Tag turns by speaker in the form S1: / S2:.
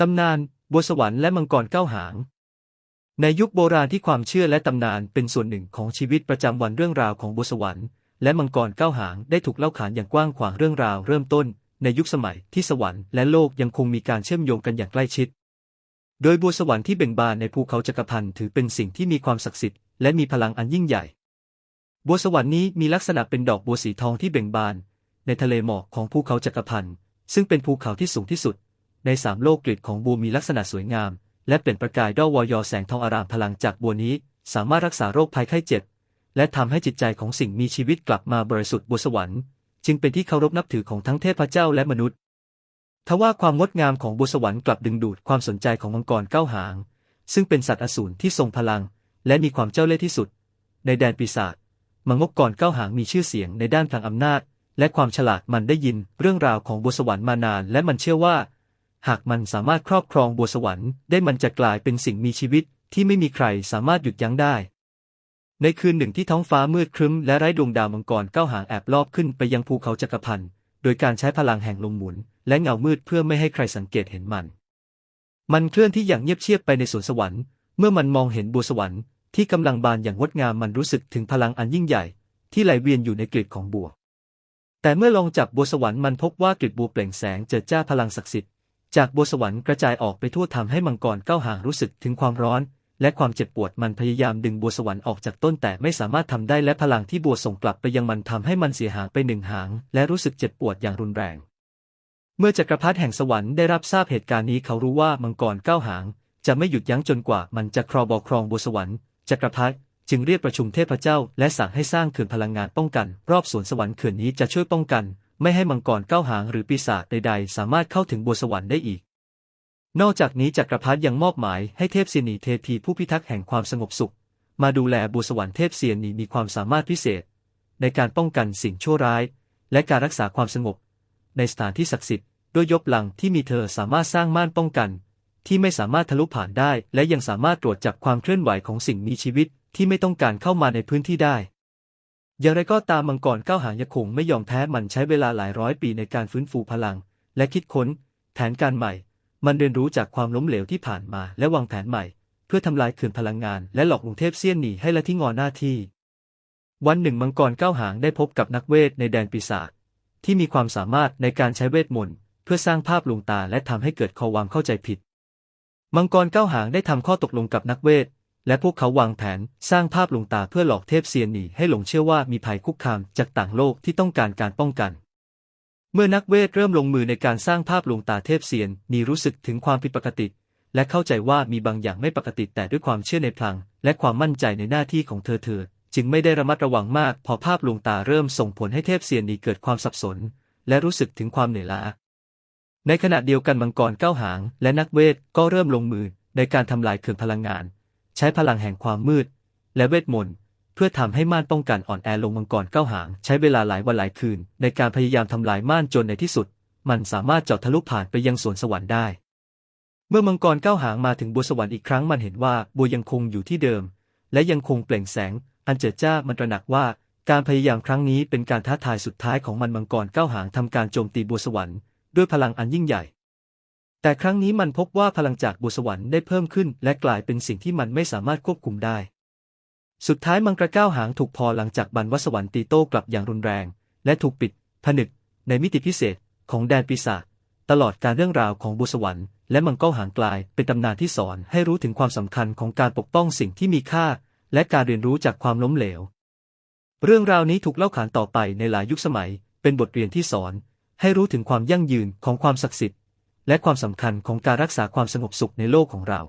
S1: ตำนานบัวสวรรค์และมังกรเก้าหาง ในยุคโบราณที่ความเชื่อและตำนานเป็นส่วนหนึ่งของชีวิตประจำวันเรื่องราวของบัวสวรรค์และมังกรเก้าหางได้ถูกเล่าขานอย่างกว้างขวางเรื่องราวเริ่มต้น ในยุคสมัยที่สวรรค์และโลกยังคงมีการเชื่อมโยงกันอย่างใกล้ชิด โดยบัวสวรรค์ที่เบ่งบานในภูเขาจักรพันธ์ถือเป็นสิ่งที่มีความศักดิ์สิทธิ์และมีพลังอันยิ่งใหญ่ บัวสวรรค์นี้มีลักษณะเป็นดอกบัวสีทองที่เบ่งบาน ในทะเลหมอกของภูเขาจักรพันธ์ซึ่งเป็นภูเขาที่สูงที่สุด ในสามโลกกลีดของบัวมีลักษณะสวยงาม และเปล่งประกายด้อวอยอแสงทองอารามพลังจากบัวนี้ สามารถรักษาโรคภัยไข้เจ็บ และทำให้จิตใจของสิ่งมีชีวิตกลับมาบริสุทธิ์บัวสวรรค์ จึงเป็นที่เคารพนับถือของทั้งเทพเจ้าและมนุษย์ทว่าความงดงามของบัวสวรรค์กลับดึงดูดความสนใจของมังกรเก้าหาง ซึ่งเป็นสัตว์อสูรที่ทรงพลัง และมีความเจ้าเล่ห์ที่สุด ในแดนปีศาจมังกรเก้าหางมีชื่อเสียงในด้านพลังอำนาจ และความฉลาดมันได้ยินเรื่องราวของบัวสวรรค์มานาน และมันเชื่อว่า หากมันสามารถครอบครองบัวสวรรค์ได้มันจะกลายเป็นสิ่งมีชีวิตที่ไม่มีใครสามารถหยุดยั้งได้ ในคืนหนึ่งที่ท้องฟ้ามืดครึ้มและไร้ดวงดาวมังกรก้าวหางแอบลอบขึ้นไปยังภูเขาจักรพันธ์โดยการใช้พลังแห่งลมหมุน และเงามืดเพื่อไม่ให้ใครสังเกตเห็นมัน มันเคลื่อนที่อย่างเงียบเชียบไปในสวนสวรรค์เมื่อมันมองเห็นบัวสวรรค์ที่กำลังบานอย่างงดงามมันรู้สึกถึงพลังอันยิ่งใหญ่ ที่ไหลเวียนอยู่ในกลีบของบัว แต่เมื่อลองจับบัวสวรรค์มันพบว่ากลีบบัวเปล่งแสงเจิดจ้าพลังศักดิ์สิทธิ์ จากบัวสวรรค์กระจายออกไปทั่วทำให้มังกรเก้าหางรู้สึกถึงความร้อน และความเจ็บปวดมันพยายามดึงบัวสวรรค์ออกจากต้นแต่ไม่สามารถทำได้และพลังที่บัวส่งกลับไปยังมันทำให้มันเสียหางไปหนึ่งหาง และรู้สึกเจ็บปวดอย่างรุนแรง เมื่อจักรพรรดิแห่งสวรรค์ได้รับทราบเหตุการณ์นี้เขารู้ว่ามังกรเก้าหาง จะไม่หยุดยั้งจนกว่ามันจะครอบครองบัวสวรรค์จักรพรรดิจึงเรียกประชุมเทพเจ้า และสั่งให้สร้างเขื่อนพลังงานป้องกัน รอบสวนสวรรค์เขื่อนนี้จะช่วยป้องกัน ไม่ให้มังกรเก้าหางหรือปีศาจใดๆ สามารถเข้าถึงบัวสวรรค์ได้อีก นอกจากนี้จักรพรรดิยังมอบหมายให้เทพเซนีเทพีผู้พิทักษ์แห่งความสงบสุข มาดูแลบัวสวรรค์เทพเซียนีมีความสามารถพิเศษ ในการป้องกันสิ่งชั่วร้าย และการรักษาความสงบ ในสถานที่ศักดิ์สิทธิ์ด้วยยบลังที่มีเธอสามารถสร้างม่านป้องกัน ที่ไม่สามารถทะลุผ่านได้ และยังสามารถตรวจจับความเคลื่อนไหวของสิ่งมีชีวิตที่ไม่ต้องการเข้ามาในพื้นที่ได้ อย่างไรก็ตามมังกรเก้าหางยังคงไม่ยอมแพ้มันใช้เวลาหลายร้อยปีในการฟื้นฟูพลัง และคิดค้น แผนการใหม่ มันเรียนรู้จากความล้มเหลวที่ผ่านมาและวางแผนใหม่ เพื่อทำลายเขื่อนพลังงานและหลอกลวงเทพเซียนหนีให้ละทิ้งอหน้าที่ วันหนึ่งมังกรเก้าหางได้พบกับนักเวทในแดนปีศาจที่มีความสามารถในการใช้เวทมนต์เพื่อสร้างภาพลวงตาและทำให้เกิดความเข้าใจผิด มังกรเก้าหางได้ทำข้อตกลงกับนักเวท และพวกเขาวางแผนสร้างภาพลวงตาเพื่อหลอกเทพเซียนหนีให้หลงเชื่อว่ามีภัยคุกคามจากต่างโลกที่ต้องการการป้องกัน เมื่อนักเวทเริ่มลงมือในการสร้างภาพลวงตาเทพเซียนหนีรู้สึกถึงความผิดปกติ และเข้าใจว่ามีบางอย่างไม่ปกติแต่ด้วยความเชื่อในพลัง และความมั่นใจในหน้าที่ของเธอเธอ จึงไม่ได้ระมัดระวังมาก พอภาพลวงตาเริ่มส่งผลให้เทพเซียนนีเกิดความสับสน และรู้สึกถึงความเหนื่อยล้าในขณะเดียวกันมังกรเก้าหาง และนักเวทก็เริ่มลงมือในการทำลายเขื่อนพลังงาน ใช้พลังแห่งความมืด และเวทมนต์เพื่อทำให้ม่านป้องกันอ่อนแอลงมังกรเก้าหาง ใช้เวลาหลายวันหลายคืน ในการพยายามทำลายม่านจนในที่สุด มันสามารถเจาะทะลุผ่านไปยังสวนสวรรค์ได้ เมื่อมังกรเก้าหางมาถึงบัวสวรรค์อีกครั้งมันเห็นว่าบัวยังคงอยู่ที่เดิม และยังคงเปล่งแสง อันเจิดจ้ามันตระหนักว่าการพยายามครั้งนี้เป็นการท้าทายสุดท้ายของมันมังกรเก้าหางทำการโจมตีบัวสวรรค์ด้วยพลังอันยิ่งใหญ่ แต่ครั้งนี้มันพบว่าพลังจากบัวสวรรค์ได้เพิ่มขึ้น และกลายเป็นสิ่งที่มันไม่สามารถควบคุมได้ สุดท้ายมังกรก้าวหางถูกพอหลังจากบันวสวรรค์ตีโต้กลับอย่างรุนแรง และถูกปิด ผนึก ในมิติพิเศษ ของแดนปีศาจตลอดการเรื่องราวของบัวสวรรค์และมังกรหางกลายเป็นตำนานที่สอนให้รู้ถึงความสำคัญของการปกป้องสิ่งที่มีค่า และการเรียนรู้จากความล้มเหลว เรื่องราวนี้ถูกเล่าขานต่อไปในหลายยุคสมัย เป็นบทเรียนที่สอน ให้รู้ถึงความยั่งยืนของความศักดิ์สิทธิ์ และความสำคัญของการรักษาความสงบสุขในโลกของเรา